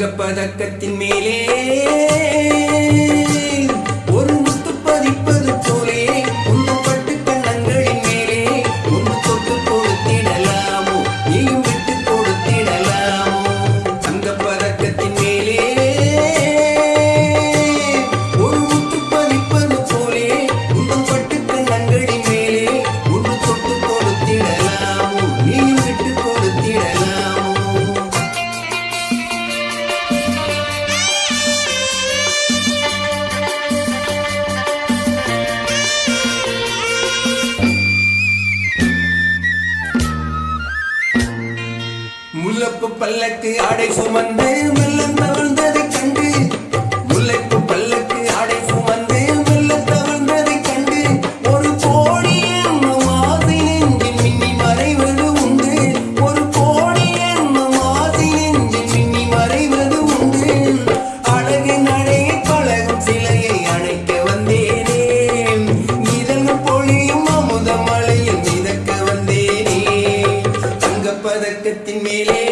பதக்கத்தின் மேலே முல்லப்பு பல்லக்கு ஆடை சுமந்து மெல்லம் தவழ்ந்ததை கண்டு. முல்லைப்பு பல்லக்கு ஆடை சுமந்து மெல்லம் தவழ்ந்ததை கண்டு. ஒரு கோடி என்னும் ஆசை மின்னி மறைவது உண்டு. ஒரு கோடி என்னும் ஆசை மின்னி மறைவது உண்டு. அழகு நடை பழகும் சிலையை அணைக்க வந்தேனே. இதழ்கள் பொழியும் அமுத மிதக்க வந்தேனே. தங்கப்பதக்கத்தின் மேலே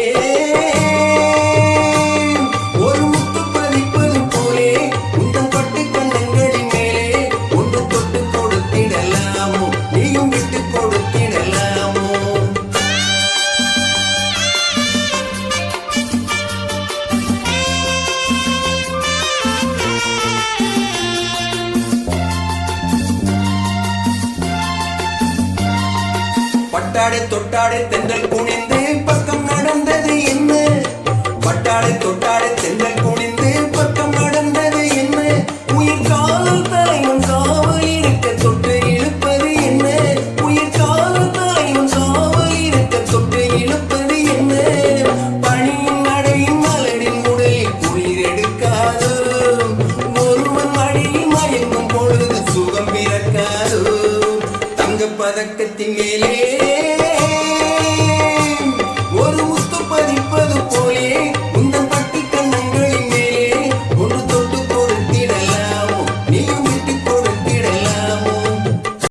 பட்டாடை தொட்டாடை தென்றல் குனிந்து பக்கம் நடந்தது என்ன? பட்டாடை பதக்கத்தின் மேலே